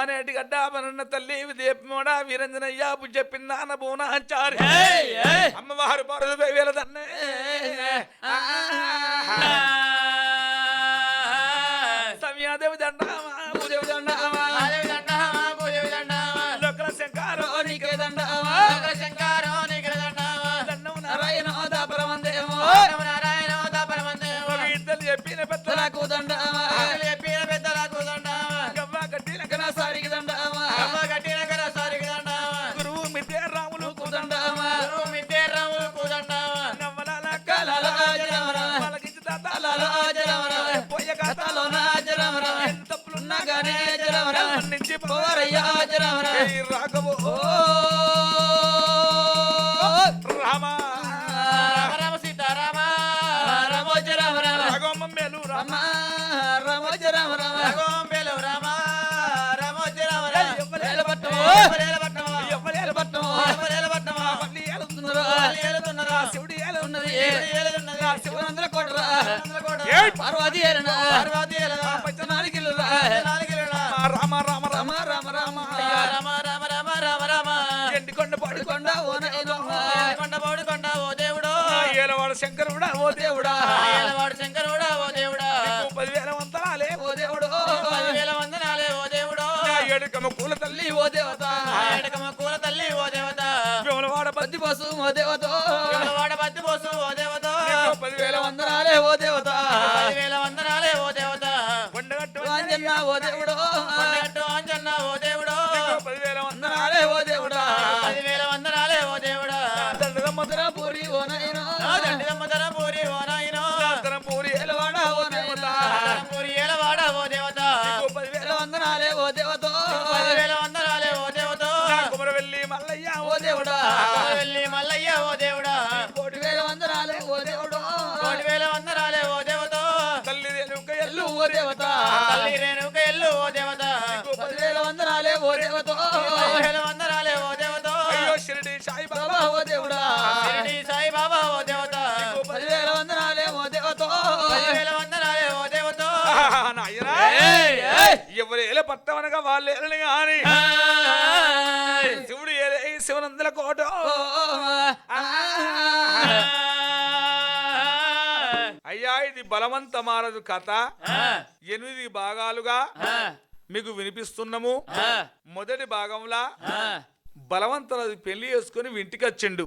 మానేటి గడ్డ మనన్న తల్లి దీపమోడ వీరంజనయ్య చెప్పిందాన బోనాచారి. అమ్మవారు పరుదు వేల దన్నే సమయాదేవి దండామా తప్పులున్నా గానీ జరమరా నుంచి పోరయ్యా జరమరా రాఘవో. రామ. రాఘవమ్మ మేలు రామ. ఎవ్వలేలు పట్టము? మళ్ళీ ఏలుతున్నారు. శివుడు ఏలు ఉన్నది శివనందర కొడరా ఏయ్ పార్వతి పంచనాలికి రామ బద్ది బస్సు ఓ దేవత. వాడ బతి పోసు ఓ దేవత. పదివేల వందనాలే ఓ దేవత. పదివేల వందనాలే ఓ దేవత. కొండగట్టు అంజన్న ఓ దేవుడు. కొండగట్టు ఆంజన్న ఓ దేవుడు. పదివేల వందనాలే ఓ దేవుడా. పదివేల వందనాలే ఓ దేవుడా. దండల మధుర పూరి ఓ నైనా నా దండిదమ్మ ధర పూరి ఓ తల్లి రేణుక ఎల్లు ఓ దేవత. నీకు పదివేల వందనాలే ఓ దేవత. పదివేల వందనాలే ఓ దేవత. అయ్యో షిరిడి సాయి బాబా ఓ దేవుడా. షిరిడి సాయి బాబా ఓ దేవత. పదివేల వందనాలే ఓ దేవత. పదివేల వందనాలే ఓ దేవత. నాయనా. ఎవరు ఏల పట్టమనగా వాళ్ళు ఏలని గాని. శివుడు ఏలే శివనందల కోట. ఇది బలవంత మారదు కథ ఎనిమిది భాగాలుగా మీకు వినిపిస్తున్నాము. మొదటి భాగంలా బలవంతరాజు పెళ్ళి చేసుకుని ఇంటికి వచ్చిండు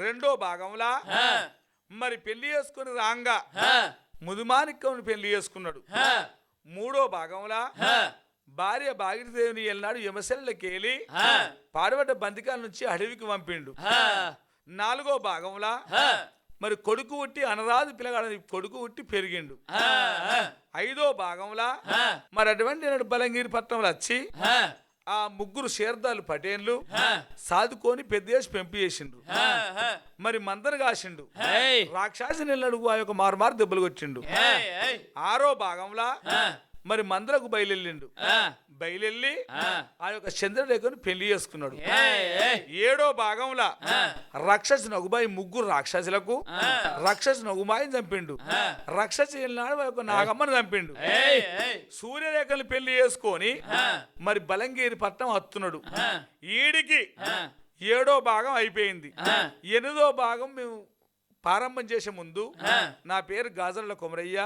రెండో భాగంలా మరి పెళ్ళి చేసుకుని రాంగా ముదుమానిక్కని పెళ్ళి చేసుకున్నాడు. మూడో భాగంలా భార్య బాగిరిదేవిని వెళ్ళినాడు యమశల్లకి వెళ్ళి పాడబడ్డ బంతికాల నుంచి అడవికి పంపిండు. నాలుగో భాగంలా మరి కొడుకు ఉట్టి అనరాదు పిల్లగాడు కొడుకు ఉట్టి పెరిగిండు. ఐదో భాగంలా మరి అటువంటి నాడు బలంగిరి పట్టణంలో వచ్చి ఆ. ముగ్గురు షేర్దాలు పటేన్లు సాదుకొని పెద్ద చేసి పెంపి చేసిండు. మరి మందరు కాసిండు. రాక్షసి నిల్లడు ఆ యొక్క మారు మారు దెబ్బలు కొట్టిండు. ఆరో భాగంలా మరి మందరకు బయలుళ్ళిండు. బయలుళ్ళి ఆ. యొక్క చంద్రరేఖను పెళ్ళి చేసుకున్నాడు. ఏడో భాగంలా రాక్షసి నగుబాయి ముగ్గురు రాక్షసులకు రాక్షసి నగుబాయిని చంపిండు. రాక్షసి యొక్క నాగమ్మని చంపిండు. సూర్యరేఖను పెళ్ళి చేసుకొని మరి బలంగీరి పట్నం హత్తున్నాడు. ఈడికి ఏడో భాగం అయిపోయింది. ఎనిమిదో భాగం మేము ప్రారంభం చేసే ముందు నా పేరు గాజర్ల కొమరయ్య.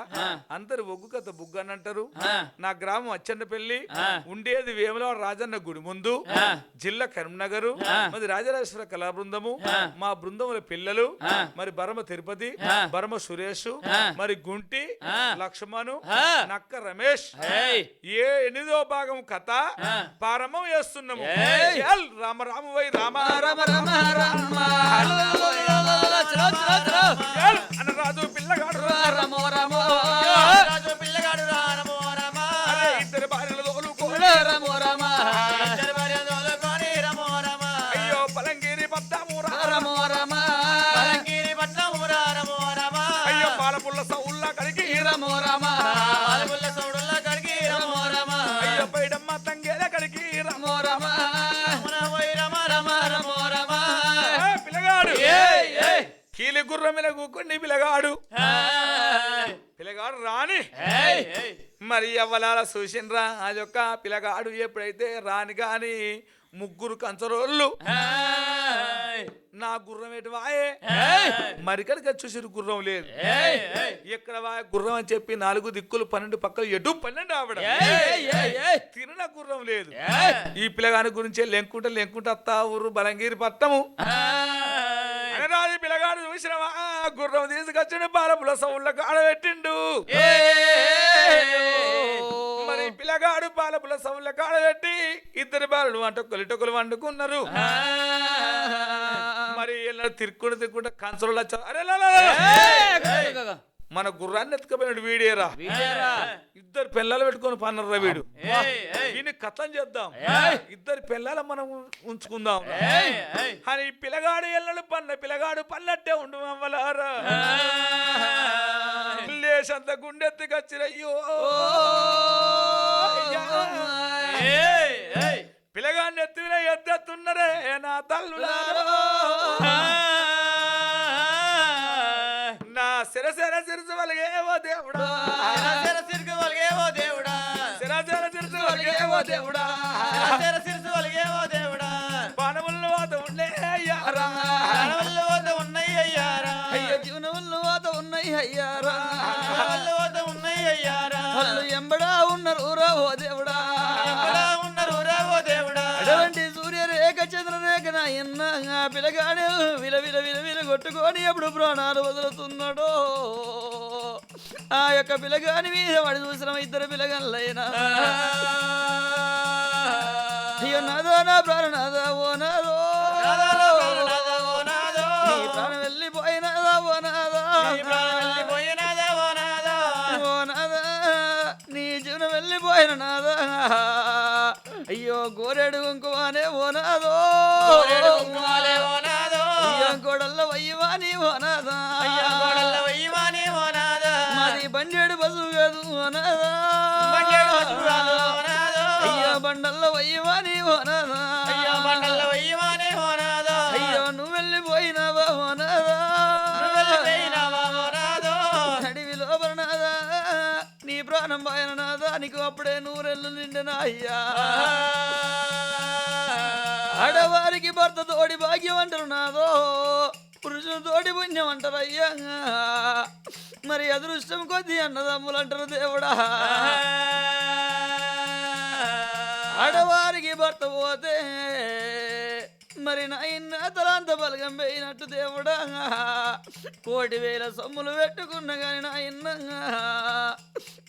అందరు ఒగ్గు కథ బుగ్గ అని అంటారు నా గ్రామం అచ్చన్నపల్లి. ఉండేది వేములవాడ రాజన్న గుడి ముందు జిల్లా కరీంనగర్. మరి రాజరాజేశ్వర కళా బృందము. మా బృందముల పిల్లలు. మరి బరమ తిరుపతి బరమ సురేష్ మరి గుంటి లక్ష్మణు నక్క రమేష్. ఏ ఎనిమిదో భాగం కథ ప్రారంభం చేస్తున్నాము. రామ రామ వై రామ. రామ రామ ఎల్ అనరాజు పిల్లగాడు రాజు పిల్లగాడు. రా గుర్రం మీద కూకుని పిల్లగాడు పిల్లగాడు రాని. మరి అవ్వలాల చూసిండ్రా అది యొక్క పిల్లగాడు ఎప్పుడైతే రాని గాని ముగ్గురు కంచరోళ్ళు. నా గుర్రం ఎటు వాయే? మరికడికి చూసిరు గుర్రం లేదు. ఎక్కడ వాయ గుర్రం అని చెప్పి నాలుగు దిక్కులు పన్నెండు పక్కలు ఎటు పన్నెండు ఆవిడ. తిరిన గుర్రం లేదు. ఈ పిల్లగాని గురించి లెంకుంటే లెంకుంటే అత్తా ఊరు బలంగిరి పట్టము. అనరాది పిల్లగాడు చూసినవా? గుర్రం తీసుకొచ్చిన బాలపుల సౌళ్ళ కాడబెట్టిండు మరి పిల్లగాడు బాలపుల సౌళ్ళ కాడబెట్టి ఇద్దరు బాలుడు వంటొక్కలు ఇటొక్కలు వండుకున్నారు. మరి ఇలా తిరుక్కుంటూ తిరుక్కుంటే కంచలు అరే లా, లా, లా. మన గుర్రాన్ని ఎత్తుకపోయినాడు వీడేరా. ఇద్దరు పిల్లలు పెట్టుకొని పన్నర్రా వీడు. దీన్ని కథం చేద్దాం. ఇద్దరు పిల్లల మనం ఉంచుకుందాం. అని పిల్లగాడు ఎల్లలు పన్న పిల్లగాడు పన్నట్టే ఉండు అవ్వలారా లేసంత గుండెత్తుకొచ్చిరయ్యో పిల్లగాడిని ఎత్తువిన ఎద్దెత్తున్నరే నా తల్లులారో. సిరసిర సిరసు వలిగేవో దేవుడా. తెర సిరుకు వలిగేవో దేవుడా. సిరసిర సిరసు వలిగేవో దేవుడా. తెర సిరుసు వలిగేవో దేవుడా. పానములు వాత అయ్యారా. కడవల్ల వద్ద ఉన్నాయి అయ్యారా. జీవనములు వాత ఉన్నాయి అయ్యారా. కడవల్ల వద్ద ఉన్నాయి అయ్యారా. వాళ్ళు ఎంబడా ఉన్నారు రా ఓ దేవుడా. పిల్లగాడు విల విల విల విల కొట్టుకొని ఎప్పుడు ప్రాణాలు వదులుతున్నాడో. ఆ యొక్క పిల్లగాని మీద వాడు చూసిన ఇద్దరు పిల్లగాళ్ళైనా అయ్యో నాదో నా ప్రాణనాథా ఓ నాదో. ఓ నాదో. ప్రాణం వెళ్ళిపోయినదా ఓ నాదా. నీ ప్రాణం వెళ్ళిపోయినదా ఓ నాదో. ఓ నాదా నీ జీవనం వెళ్ళిపోయిన నాదా. అయ్యో గోరెడు కుంకుమానే ఓ నాదో కోరెడు కుంకుమాలే ఓ నాదో. అయ్యో గోడల్ల వయ్యవాని ఓ నాదా అయ్యా గోడల్ల వెయ్యివాని ఓ నాదో. మాది బండేడు బసు కాదు ఓ నాదా బండేడు వసురాలు ఓ నాదో. అయ్యో బండల్ల వయ్యవాని ఓ నాదా అయ్యా బండల్ల వెయ్యివాని ప్రాణం పోయిన నాదా నీకు అప్పుడే నూరెళ్ళు నిండిన అయ్యా. ఆడవారికి భర్త తోడి భాగ్యం అంటారు నాదో పురుషుడు తోడి పుణ్యం అంటారు అయ్యా. మరి అదృష్టం కొద్ది అన్నదమ్ములు అంటారు దేవుడా. ఆడవారికి భర్త పోతే మరి నాయన తలాంత బలగం పోయినట్టు దేవుడా. కోటి వేల సొమ్ములు పెట్టుకున్న గాని నాయన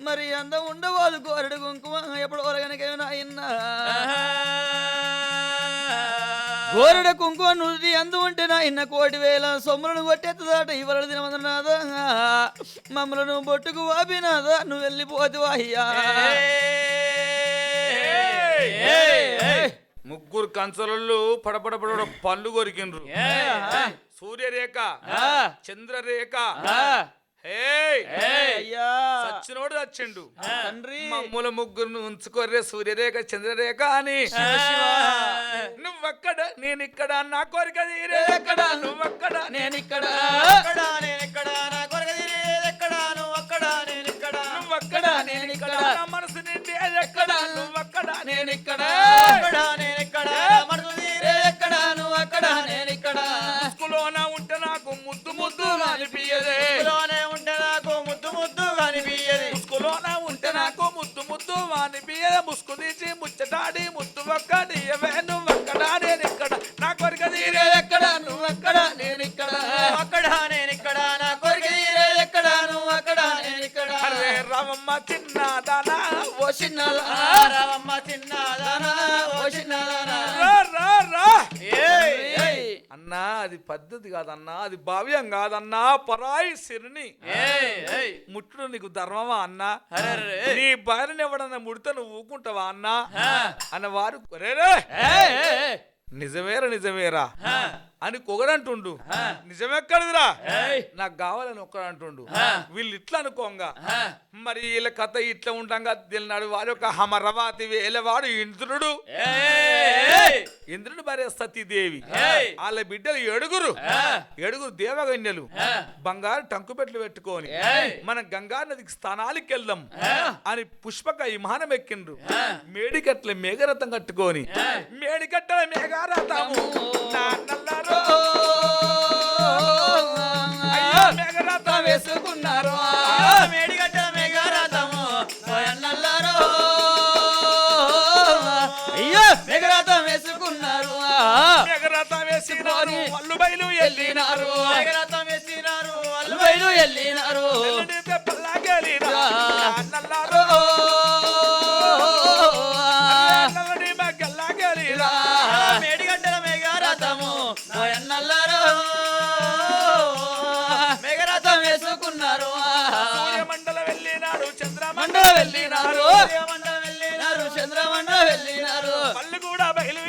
మరి అందం ఉండబోదు కోరడు కుంకుమ ఎప్పుడు ఒరగనకే నాయన గోరడ కుంకుమ నుడి అందు ఉంటే నాయన కోటి వేల సొమ్ములను కొట్టేత్తదాట ఇవల దినమందునాదా మమ్మలను బొట్టుకు వాపినాదా నువ్వు వెళ్ళిపోతావా అయ్యా. ముగ్గురు కంచలళ్ళు పడపడ పడపడ పళ్ళు కొరికిండ్రు. సూర్యరేఖ చంద్రరేఖ. సచ్చినోడు చచ్చిండు తండ్రి. మమ్ముల ముగ్గురు ఉంచుకోర్రే సూర్యరేఖ చంద్రరేఖ అని. నువ్వక్కడ నేనిక్కడ నా కోరిక తీరే ఎక్కడ? నువ్వక్కడ. నేనిక్కడ? ఎక్కడ నేనెక్కడ? నా కొరక తిరిగేదెక్కడ నువ్వు అక్కడ నేను ఇక్కడ మనసు నిండి అది ఎక్కడ? నువ్వు అక్కడ నేను ఇక్కడ. అక్కడ నేను ఇక్కడ. మనసు నీరే ఎక్కడ? నువ్వు అక్కడ నేను ఇక్కడ. ముసుకులోన ఉంటే నాకు ముద్దు ముద్దు కనిపించదే ముసుకులోనే ఉంటే నాకు ముద్దు ముద్దు కనిపించదే ముసుకులోన ఉంటే నాకు ముద్దు ముద్దు కనిపించదే ముసుకు తీసి ముచ్చటాడి ముద్దు ఒక్కటి రామమ్మ చిన్నదానా ఓ చిన్నదా రావమ్మ చిన్నదానా ఓ చిన్నదానా. రా రా రా. ఏయ్ ఏయ్. అన్నా అది పద్ధతి కాదన్నా అది భావ్యం కాదన్నా పరాయి సిరిని. ముట్టుడు నీకు ధర్మమా అన్నా. నీ భార్యని ఎవడన్నా ముడితే నువ్వు ఊకుంటావా అన్నా. అన్న వారు నిజమేరా నిజమేరా. అని ఒకడంటుండు. నిజమెక్కడిదిరా. నాకు కావాలని ఒక్కడంటుండు ఆ. వీళ్ళు ఇట్లా అనుకోంగా. మరి వీళ్ళ కథ ఇట్లా ఉండంగా తెలినాడు వారి యొక్క హమరవాతి వేలవాడు ఇంద్రుడు ఇంద్రుడు భార్య సతీదేవి. వాళ్ళ బిడ్డలు ఏడుగురు. ఏడుగురు దేవగన్యలు. బంగారు టంకుపెట్లు పెట్టుకొని. మన గంగా నదికి స్థానాలకు వెళ్దాం. అని పుష్పక విమానం ఎక్కిండ్రు మేడికట్ల మేఘరథం కట్టుకొని మేడికట్టల మేఘరథము నా వేసుకున్నారు. ఆ మేడిగడ్డ మేఘరాతము పోయన్నల్లారో. అయ్యో మెగరాతం వేసుకున్నారు. మేఘరథం వేసినారు వాళ్ళు బయలు వెళ్ళినారు మేఘరాతం వేసినారు వాళ్ళు బయలు వెళ్ళినారు ఎల్లుడి వెళ్ళినారు చంద్రమన్న వెళ్ళినారు. పళ్ళు కూడా బయలు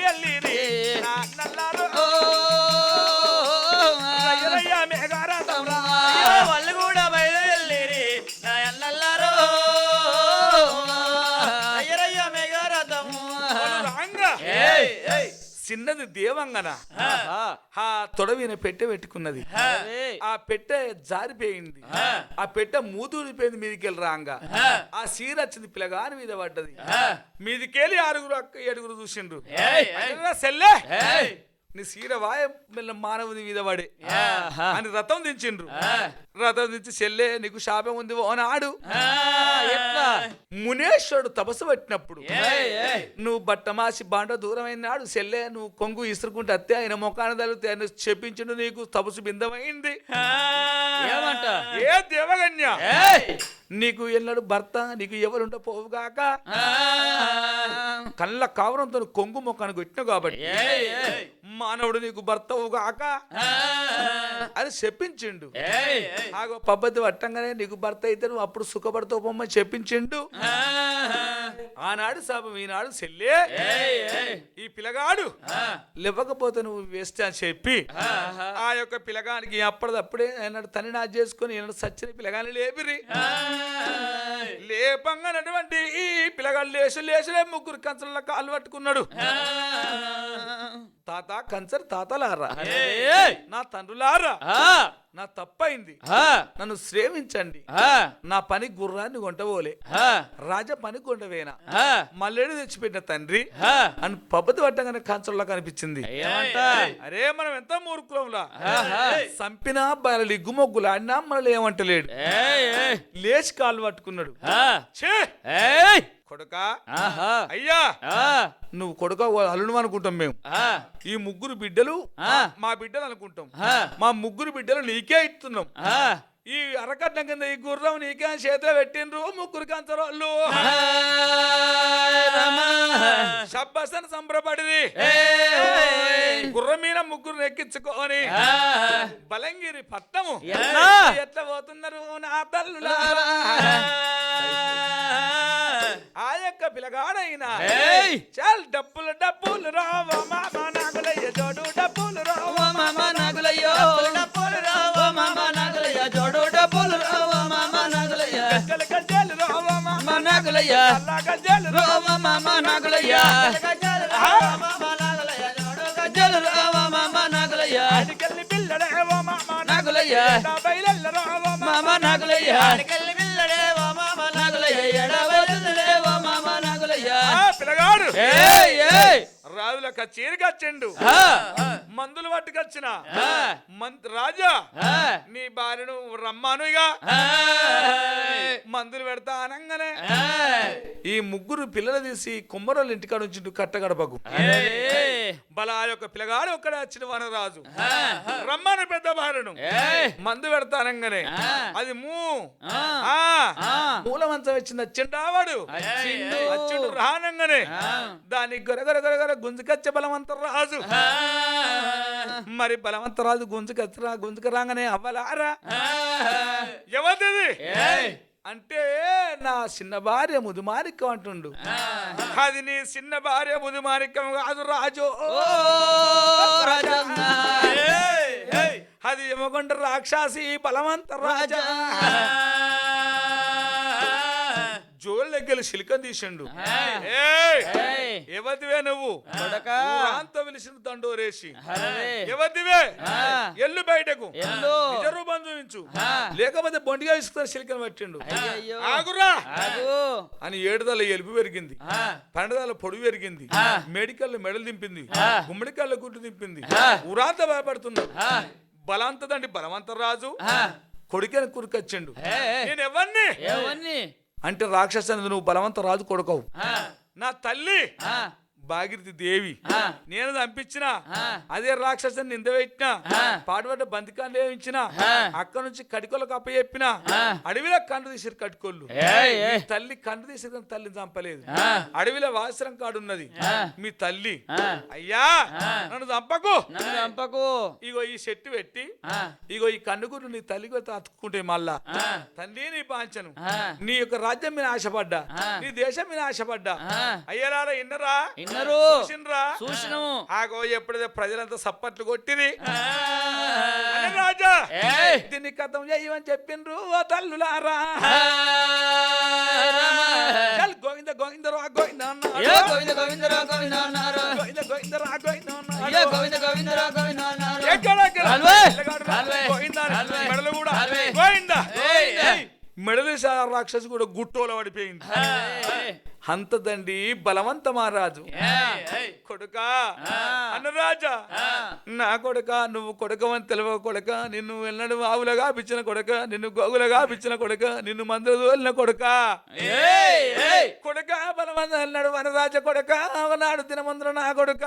చిన్నది దేవంగన. ఆ తొడవిన పెట్టె పెట్టుకున్నది. ఆ పెట్టె జారిపోయింది. ఆ పెట్టె మూతూరిపోయింది మీదికెళ్ళి రాంగా. ఆ సీర వచ్చింది పిల్లగాని మీద పడ్డది. మీదికెళ్ళి ఆరుగురు అక్క ఏడుగురు చూసిండ్రు. సెల్లే. నీ సీర వాయ మెల్ల మానవుని మీద పడే. అని రథం దించిండ్రు. రథం దించి సెల్లే నీకు శాపం ఉంది ఓనాడు ఎట్లా? మునేశ్వరుడు తపస్సు పట్టినప్పుడు. నువ్వు బట్టమాసి బాండ దూరమైన నాడు సెల్లే నువ్వు కొంగు ఇసురుకుంటే అత్తే ఆయన మొఖాన తగిలితే ఆయన చెప్పించిండు నీకు తపస్సు బిందమైంది ఏమంట? ఏ దేవగన్య నీకు ఎన్నడు భర్త నీకు ఎవరుంట పోవుగాక కళ్ళ కావరంతో కొంగు మొఖాన్ని కొట్టిన కాబట్టి మానవుడు నీకు భర్తవుగాక అని చెప్పించిండు. ఆగో పద్ధతి పట్టంగానే నీకు భర్త అయితే నువ్వు అప్పుడు సుఖపడతావు పొమ్మని చెప్పించిండు. ఆనాడు శాపం ఈనాడు ఏయ్ ఈ పిల్లగాడు లేవకపోతే నువ్వు వేస్ట్ అని చెప్పి ఆ. యొక్క పిల్లగానికి అప్పటిదప్పుడే ఏనాడు తని నా చేసుకొని ఏనాడు సచ్చిన పిల్లగాని లేపిరి. లేపంగానటువంటి ఈ పిల్లగాడు లేసు లేచులే ముగ్గురు కంచంలో కాలు పట్టుకున్నాడు. తాత కంచర్ తాతలారా. నా తండ్రులారా. నా తప్పైంది. నన్ను శ్రేమించండి. నా పని గుర్రాన్ని కొంటబోలే. రాజ పని కొండవేనా. మల్లెడు తెచ్చిపెట్టిన తండ్రి. అని పబ్బతి పట్టగానే కంచంలో కనిపించింది. అరే మనం ఎంత మూర్ఖులంలా. సంపినా బయలు గుమ్మొగ్గులు ఆడినా మనల్ని ఏమంటలేడు. లేచి కాలు పట్టుకున్నాడు. కొడుకా? అయ్యా! నువ్వు కొడుక అల్లుడు అనుకుంటాం మేము. ఈ ముగ్గురు బిడ్డలు మా బిడ్డలు అనుకుంటాం. మా ముగ్గురు బిడ్డలు నీకే ఇస్తున్నాం. ఈ అరకట్నం కింద ఈ గుర్రం నీకే చేతిలో పెట్టిండ్రు? ముగ్గురు కంచరోళ్ళు సబ్బసన్ సంబరపడిది. గుర్రం మీద ముగ్గురు ఎక్కించుకొని బలంగిరి పట్టము ఎట్లా? పోతున్నారు నా తల్లులా? ఆ యొక్క పిలగాడైనా! చాల్ డప్పులు డప్పులు రావ మామ నాగులయ్య జోడు డప్పులు రావ మామ నాగులయ్యో. నాగులయ్య. రావ మామ నాగులయ్య. గజాలు రావ మామ నాగలయ్య. జోడు గజ్జలు రావ మామ. నాగులయ్య. నాగులయ్య. మామ నాగులయ్య. నాగులయ్య పిల్లగాడు. ఏయ్ ఏయ్. రాజుల కచేరికి వచ్చిండు ఆ, మందులు పట్టుకొచ్చిన. రాజా నీ భార్యను రమ్మాను ఇక మందులు పెడతా అనగానే. ఈ ముగ్గురు పిల్లలు తీసి కుమ్మరోళ్ళ ఇంటికాడ ఉంచిండు కట్టగడపకు. బల ఆ యొక్క పిల్లగాడు ఒక్కడే వచ్చిన వనరాజు. రమ్మని పెద్ద ఏయ్. మందు పెడతానంగానే ఆ. అది మూ. ఆ. ఆ. ఆ. మూల మంచం వచ్చింది. వచ్చిండు రానంగానే. దానికి గొరగొర గొరగొర గుంజుకచ్చే బలవంత రాజు. మరి బలవంత రాజు గుంజుకచ్చరా గుంజుకు రాగానే అవ్వలారా? ఎవరిది. అంటే నా చిన్న భార్య ముదుమారికం అంటుండు. అది నీ చిన్న భార్య ముదుమారికం కాదు రాజు. అది ఎమగొండ రాక్షసి బలవంత రాజా. జోళ్ళెగ్గలు శిల్కం తీసిండు. ఎవతివే నువ్వు? దండోరేసి? అరే. ఎవతివే ఆ. ఎల్లు బయటకు. ఆ. లేకపోతే బొండిగా ఇసుకుని శిల్కం పట్టిండు. ఆగురా! ఆగు. అని ఏడుదల ఎలుపు పెరిగింది. పండదాల పొడుగు పెరిగింది. ఆ. మేడికల్లో మెడలు దింపింది. ఆ. గుమ్మడికల్లో గుడ్డు దింపింది. ఆ. ఊరంతా భయపడుతున్నారు ఆ. బలవంతదండి బలవంత రాజు. ఆ. కొడుకని కురికొచ్చిండు. నేను ఎవరిని? అంటే రాక్షస నువ్వు బలవంత రాజు కొడుకవు. నా తల్లి. భాగీరథి దేవి. నేను చంపించిన. అదే రాక్షసుని నింద పెట్టిన. పాడుపడ్డ బందికాన్ని వేయించిన. అక్కడ నుంచి కడికోలకు అప్పచెప్పిన. అడవిలో కండు తీసిరు కట్టుకోళ్ళు తల్లి కండు తీసిరు తల్లిని చంపలేదు. అడవిలో వాసరం కాడున్నది ఆ. మీ తల్లి. అయ్యా. నన్ను చంపకు చంపకు ఇగో ఈ చెట్టు పెట్టి. ఇగో ఈ కన్నుగురు నీ తల్లికి అతుక్కుంటే మళ్ళా. తండ్రి నీ పాంచను. నీ యొక్క రాజ్యం మీద ఆశపడ్డా. నీ దేశం మీద ఆశపడ్డా ఇన్నరా ఇన్నరు చూసినరా. చూసినము. ఆగో ఎప్పుడైతే ప్రజలంతా సప్పట్లు కొట్టిరి? రాజా. దీన్ని కథం చేయమని చెప్పిండ్రు ఓ తల్లులారా. గోవింద గోవిందరా గోవింద గోవింద గోవిందరా గోవింద అన్నారు గోవింద గోవిందరా గోవింద అన్నాడు. ఏ గోవింద గోవిందరా గోవింద అన్నారు ఎక్కడ. గోవింద. మెడలు కూడా. గోవింద. మెడలు రాక్షసు కూడా గుట్టోల పడిపోయింది. ఏయ్. అంతదండి బలవంత మహారాజు. కొడుకా. అన్నరాజా. నా కొడుక నువ్వు కొడకమని తెలివ కొడక నిన్ను వెళ్ళడు ఆవులగా పిచ్చిన కొడక నిన్ను గోగులగా పిచ్చిన కొడక నిన్ను మందులు తోలిన కొడక. కొడక బలవంత అన్నాడు వనరాజ కొడక అవనాడు దినమందుల నా కొడుక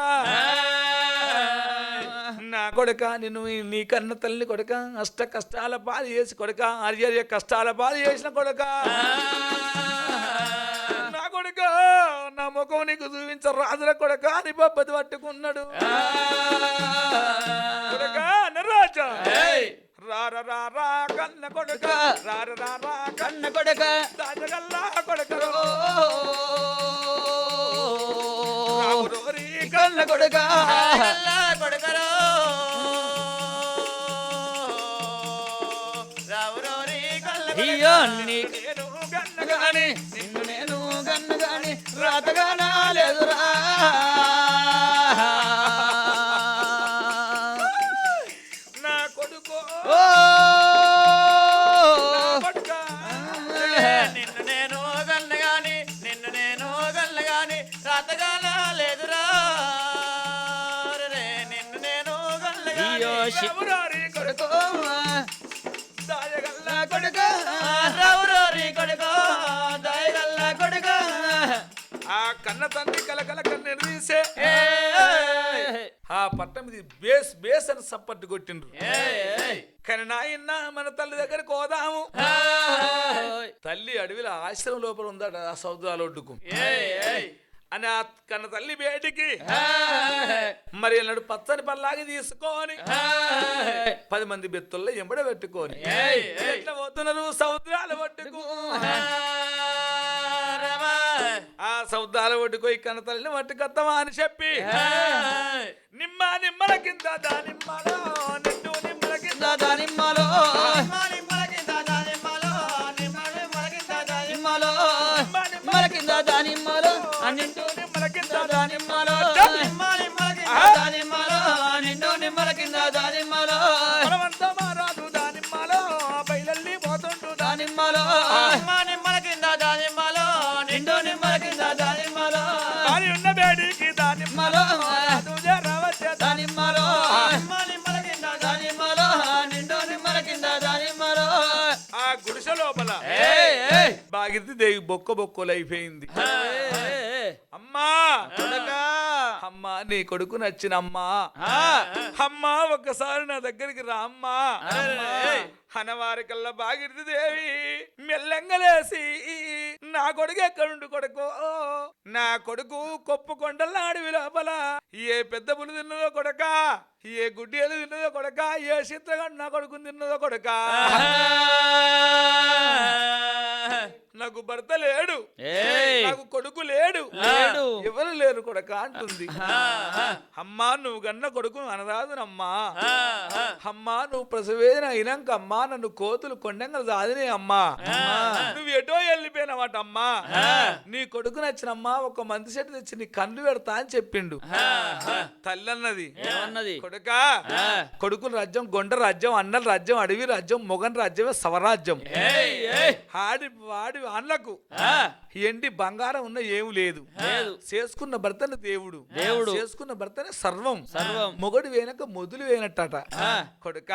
నా కొడక నిన్ను నీ కన్న తల్లి కొడక అష్ట కష్టాల పాలు చేసి కొడక ఆర్య కష్టాల పాలు చేసిన కొడక కొడక నా ముఖం నీకు చూపించ రాజుల కొడక అని బొబ్బది పట్టుకున్నాడు. కొడక నరాజా. రార రారా కన్న కొడక. రార రారా కన్న కన్న కొడక. దాజగల్లా కొడక. కన్న కొడక. కొడకరో. రావురోరి కళ్ళ అయ్యో నీ గన్ను గాని రాతగా నాలేదురా నా కొడుకు. ఓ నిన్ను నేను గల్లగాని నిన్ను నేను గల్లగాని రాతగాల లేదురా నిన్ను నేను గల్లగాని పట్టం ఇది బేస్ బేస్ అని సప్పట్టు కొట్టిండ్రు. కానీ నాయన్న మన తల్లి దగ్గరికి పోదాము ఏయ్. తల్లి అడవిలో ఆశ్రమం లోపల ఉందట ఆ సౌదాల ఒడ్డుకు. అని ఆ కన్న తల్లి బయటికి. మరి అన్నాడు పచ్చని పల్లాగి తీసుకొని. పది మంది బెత్తుల్లో ఎంబడ పెట్టుకొని. ఎట్లా పోతున్నారు సముద్రాల రమా ఆ సౌదాల ఒడ్డుకు ఈ కన్న తల్లిని అని చెప్పి. నిమ్మ నిమ్మల కింద దానిమ్మలో నిట్టు నిమ్మల కింద దానిమ్మలో నిమ్మల బాగిరిది దేవి బొక్క బొక్కలు అయిపోయింది. అమ్మా అమ్మా నీ కొడుకు నచ్చిన అమ్మా. అమ్మా ఒక్కసారి నా దగ్గరికి రా అమ్మా. అనవారికల్లా బాగిరిది దేవి. మెల్లంగలేసి నా కొడుకు ఎక్కడుండు కొడుకు? నా కొడుకు కొప్పు కొండల అడవి లోపల. ఏ పెద్ద పులి తిన్నదో కొడక. ఏ గుడ్డేలు తిన్నదో కొడక ఏ చిత్రగంట నా కొడుకు తిన్నదో కొడక. నాకు భర్త లేడు. నాకు కొడుకు లేడు. ఎవరు లేరు కొడక అంటుంది. అమ్మా నువ్వు గన్న కొడుకు అనరాదునమ్మా అమ్మా నువ్వు ప్రసవేదన అయినాక అమ్మా నన్ను కోతులు కొండంగా సాదినే అమ్మా. నువ్వు ఎటో వెళ్ళిపోయినమాట అమ్మా. నీ కొడుకు నచ్చినమ్మా ఒక మంది చెట్టు తెచ్చి నీ కళ్ళు పెడతా అని చెప్పిండు. తల్లి అన్నది ఏమన్నది? కొడుక కొడుకుల రాజ్యం గొండ రాజ్యం అన్నల రాజ్యం అడవి రాజ్యం మొగన్ రాజ్యమే సవరాజ్యం. ఆడి వాడి అన్నకు ఎండి బంగారం ఉన్న ఏమి లేదు. లేదు. చేసుకున్న భర్తనే దేవుడు. దేవుడు. చేసుకున్న భర్తనే సర్వం. సర్వం. మొగడు వేనక మొదలు వేనట్టట కొడుక.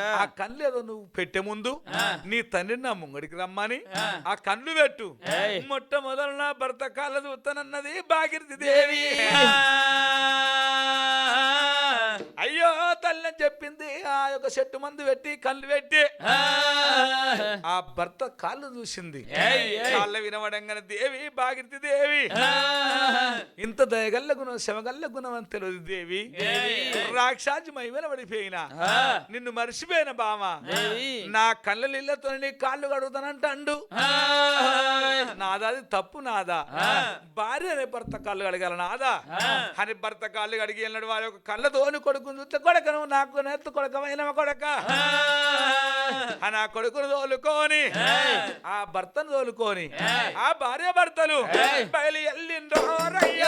ఆ కళ్ళు ఏదో నువ్వు పెట్టే ముందు నీ తండ్రిని నా ముంగడికి రమ్మని. ఆ. కళ్ళు పెట్టు. మొట్టమొదలు నా భర్త కాళ్ళ చూస్తానన్నది బాగిరిది దేవి. అయ్యో తల్లి చెప్పింది ఆ యొక్క చెట్టు మందు పెట్టి కళ్ళు పెట్టి. ఆ. భర్త కాళ్ళు చూసింది. కాళ్ళ వినవడంగానే దేవి బాగిరితి దేవి. ఇంత దయగల్ల గుణం శమగల్ల గుణం అని తెలియదు దేవి. రాక్షాజి మైమల పడిపోయినా. నిన్ను మర్చిపోయిన బామ. నా కళ్ళ నీళ్ళతో నీ కాళ్ళు కడుగుతానంటాండు నాదాది తప్పు నాదా? భార్య అనే భర్త కాళ్ళు కడగాల నాదా? అని భర్త కాళ్ళు కడిగి వెళ్ళినాడు వారి యొక్క కళ్ళతోని కొడుకుని చూస్తే కొడకను నాకు నెత్త కొడకమైన కొడక. నా కొడుకును తోలుకొని ఆ. భర్తను తోలుకొని ఆ. భార్య భర్తలు బయలు ఎల్లిండ్రో రయ్యా.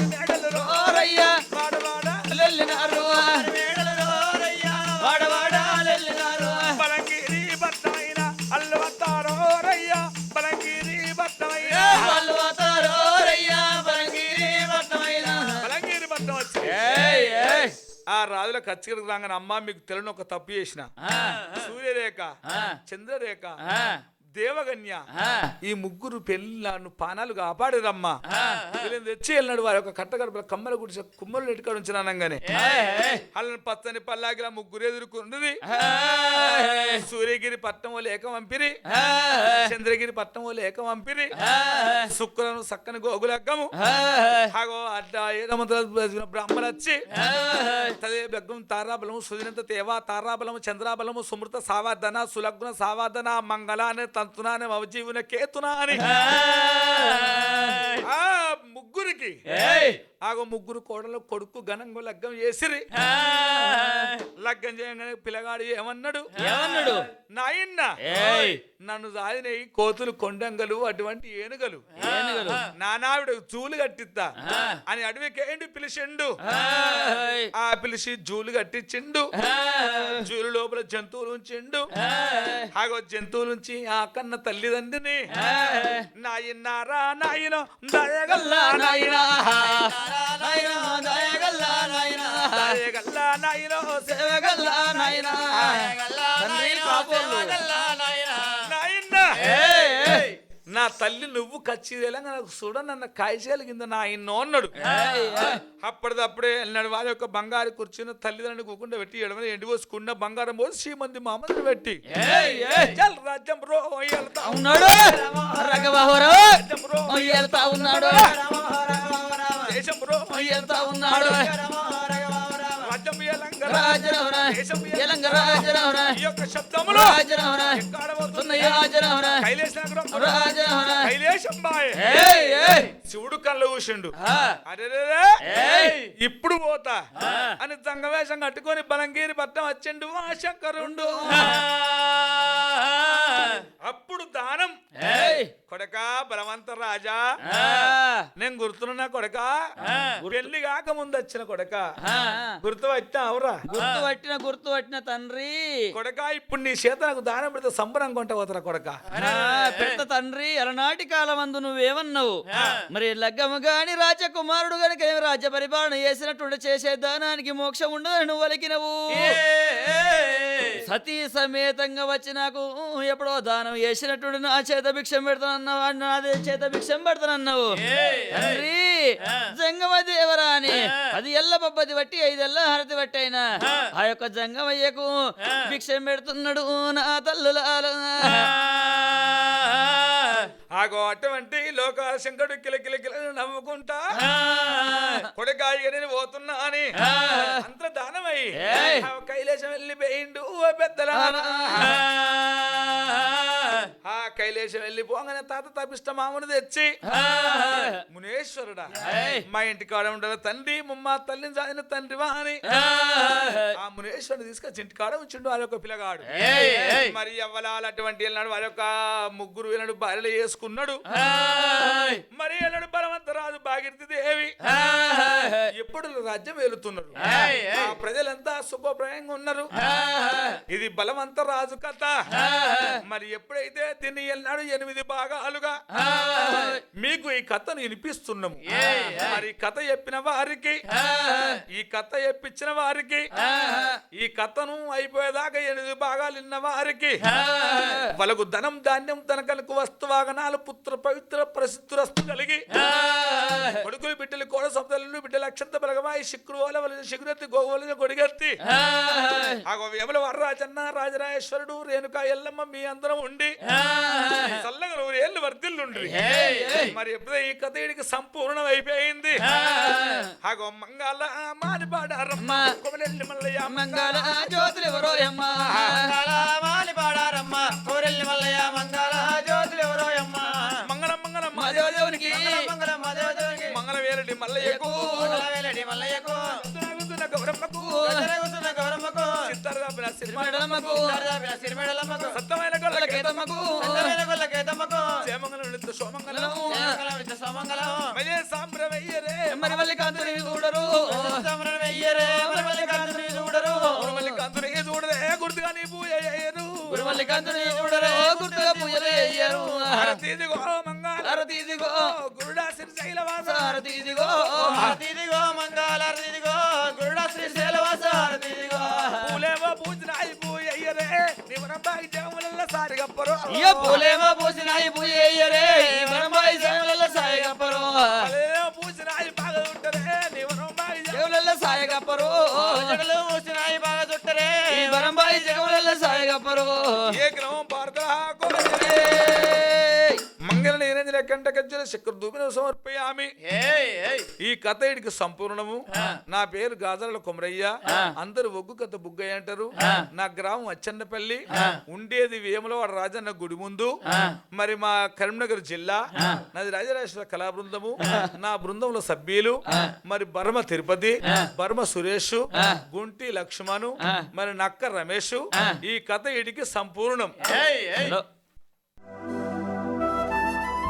రాజుల కచ్చికడికి రాగానే అమ్మ మీకు తెలియని ఒక తప్పు చేసిన ఆ సూర్యరేఖ ఆ. చంద్రరేఖ ఆ దేవగన్య ఈ ముగ్గురు పెళ్ళాను పానాలు కాపాడిరమ్మా వీళ్ళని తెచ్చి వెళ్ళినాడు వారి యొక్క కట్టగడపల కమ్మల గుడిసె కుమ్మలు నెట్టుకాడు ఉంచిన అనగానే. వాళ్ళని పచ్చని పల్లాగిల ముగ్గురు ఎదుర్కొన్నది సూర్యగిరి పట్నం వాళ్ళు ఏక వంపిరి చంద్రగిరి పట్నం వాళ్ళు ఏక వంపిరి శుక్రను సక్కని గోగులగ్గము. హాగో అడ్డ ఏదమంతుల బ్రాహ్మణ వచ్చి తదే బెగ్గం తారాబలము సుదినంత తేవా తారాబలము చంద్రాబలము సుమృత సావాదన సులగ్న సావాదన మంగళ అనే తంతున అనే మవజీవున కేతున అని. ముగ్గురికి. ఆగో ముగ్గురు కోడలు కొడుకు ఘనంగా లగ్గం చేసిరి. లగ్గం చేయగానే పిల్లగాడు ఏమన్నాడు? ఏమన్నాడు? నాయన్న. నన్ను సాధినవి కోతులు కొండంగలు అటువంటి ఏనుగలు. నానావిడ జూలు కట్టిద్దా అని అడవికేంటి పిలిచిండు? ఆ. పిలిచి జూలు కట్టించిండు జూలు లోపల జంతువులు ఉంచిండు. ఆగో జంతువులు ఉంచి ఆ కన్న తల్లిదండ్రిని. నాయన్నారా నాయన దయగల్లా నాయన. నా తల్లి నువ్వు ఖచ్చితంగా నాకు చూడనన్న కాయశాల కింద నా ఇన్నో అన్నాడు. అప్పటిదప్పుడే వెళ్ళినాడు. వారి యొక్క బంగారు కూర్చుని తల్లిదండ్రులు కూకుండా పెట్టి ఎడమని ఎండి పోసుకున్న బంగారం పోసి శ్రీమంది మామని పెట్టి. చల్ రాజ్యం బ్రో వెళ్తా. ఉన్నాడు. వెళ్తా ఉన్నాడు. ఎక్కడ పోతుంది? ఉన్న రాజరవరా కైలేశ నగరం రాజరవరా కైలేశం బాయ్ ఏయ్ ఏయ్ శివుడు కళ్ళ. అరెరెరే, ఏయ్. ఇప్పుడు పోతా. అని సంగవేషం కట్టుకొని బలంగీరి పట్టం వచ్చిండు ఆ శంకరుండు. అప్పుడు దానం. కొడక బలవంత రాజా. నేను గుర్తున్నా కొడక. పెళ్ళి కాక ముందు వచ్చిన కొడక. గుర్తు అవురా గుర్తు పట్టిన గుర్తు పట్టిన తండ్రి. కొడక ఇప్పుడు నీ చేత నాకు దానం పెడితే సంబరం కొంట పోతారా కొడక. ఆ, పెద్ద తండ్రి అలనాటి కాలమందు నువ్వేమన్నావు? మరి లగ్గము గాని రాజకుమారుడు గనుక ఏమి రాజ్య పరిపాలన చేసినట్టు చేసే దానానికి మోక్షం ఉండదని నువ్వు వలికినవు సతీ సమేతంగా వచ్చి నాకు ఎప్పుడో దానం చేసినట్టు నా చేత భిక్షం పెడతానన్నావు నాదే చేత భిక్షం పెడతానన్నావు. తండ్రి జంగమ దేవరాని అది ఎల్ల పబ్బది బట్టి ఐదెల్ల హరతి బట్టి అయినా ఆ యొక్క జంగమయ్యకు భిక్షం పెడుతున్నాడు నా తల్లులాల ఆగో అటువంటి లోకాల శంకరుడు కిల కిల నవ్వుకుంటా కొడకాయ నేను పోతున్నా అని అంత దానమై కైలాసం వెళ్ళిపోయిండు ఓ పెద్దలారా. ఆ కైలాసం వెళ్ళిపోగానే తాత తప్పిష్ట మామను తెచ్చి మునేశ్వరుడా. మా ఇంటి కాడ ఉండాలి తండ్రి ముమ్మ తల్లిని సాధిన తండ్రి వా అని ఆ మునేశ్వరుని తీసుకొచ్చి ఇంటి కాడ ఉంచిండు వారి యొక్క పిల్లగాడు. మరి అవ్వలాలు అటువంటి వెళ్ళినాడు వారి యొక్క ముగ్గురు వెళ్ళాడు భార్యలు చేసుకున్నాడు మరి వెళ్ళాడు బలవంతరాజు భాగీరథి దేవి ఎప్పుడు రాజ్యం వెళుతున్నారు. ఆ ప్రజలంతా శుభప్రాయంగా ఉన్నారు ఇది బలవంత రాజు కథ మరి ఎప్పుడైతే దీన్ని వెళ్ళినాడు ఎనిమిది భాగాలుగా మీకు ఈ కథను వినిపిస్తున్నాము. మరి కథ చెప్పిన వారికి ఈ కథ చెప్పించిన వారికి ఈ కథను అయిపోయేదాకా ఎనిమిది భాగాలు విన్న వారికి వాళ్ళకు ధనం ధాన్యం తనకలకు వస్తు వాగనాలు పుత్ర పవిత్ర ప్రసిద్ధురస్తు కలిగి కొడుకులు బిడ్డలు కోడ సొంతలు బిడ్డలు అక్షంత బలగమాయి శిక్కుడు వలవల శిగురెత్తి గోవల కొడిగెత్తి ఆగో వేమల వరరాజన్న రాజరాజేశ్వరుడు రేణుకా ఎల్లమ్మ మీ అందరం ఉండి చల్లగా నూరు ఏళ్ళు వర్ధిల్లుండ్రి. మరి ఎప్పుడైతే ఈ కథ ఈడికి సంపూర్ణం అయిపోయింది మానిపాడారమ్మ కొమలెల్లి మల్లయ్య మంగళ జ్యోతులు ఎవరో అమ్మా. మంగళమాలి పాడారమ్మ కోరెల్లి మల్లయ్య మంగళ జ్యోతులు ఎవరో అమ్మ మంగళం మంగళం మాదేవదేవునికి మంగళ మదేవదేవునికి మంగళ వేలటి మల్లయ్యకు. మంగళ వేలడి మల్లయ్యకు గౌరమ్మకు. సత్తమైన గొల్ల కేతమ్మకు. అందమైన గొల్ల కేతమ్మకు. జయమంగళం నిత్య సోమంగళం. నిత్య సోమంగళం. మయే సాంబ్రమయ్యరే చూడరు. మన మల్లికార్జునుని చూడరు. మల్లికాంతుని చూడదే గుర్తుగా నీ పూయయ్యరు గురు మల్లికాంతుని చూడరు. గుర్తుగా పూజలు అయ్యారు భారతీదిగో మంగళ. హారతి ఇదిగో. గురుడా శ్రీశైలవాస గురుడా శ్రీశైలవాస హారతిదిగో పూలేమో పూయయ్యరే నివరంబాయి జగముల సారిగప్పరు ఇయ్య పూలేమో పూసినాయి పూజ అయ్యరే మరంబాయి సేవల సాయగప్పరు పూలేమో బాగా ఉంటరే నివరంబాయి సేవల సాయగప్పరు జగలు మూసినాయి బాగా చుట్టరే ఈ మరంబాయి జగముల సాయగప్పరు ఏ గ్రహం పార్కరా నీరంజన కంట కజ్జల చక్ర దూపిన సమర్పయామి ఈ కథ ఇడికి సంపూర్ణము. నా పేరు గాజల కొమరయ్య. అందరు ఒగ్గు కథ బుగ్గయ్య అంటారు. నా గ్రామం అచ్చన్నపల్లి. ఉండేది వేములవాడ రాజన్న గుడి ముందు. మరి మా కరీంనగర్ జిల్లా. నాది రాజరాజేశ్వర కళా బృందము. నా బృందంలో సభ్యులు. మరి బర్మ తిరుపతి బర్మ సురేష్ గుంటి లక్ష్మణు మరి నక్క రమేష్. ఈ కథ ఇడికి సంపూర్ణం.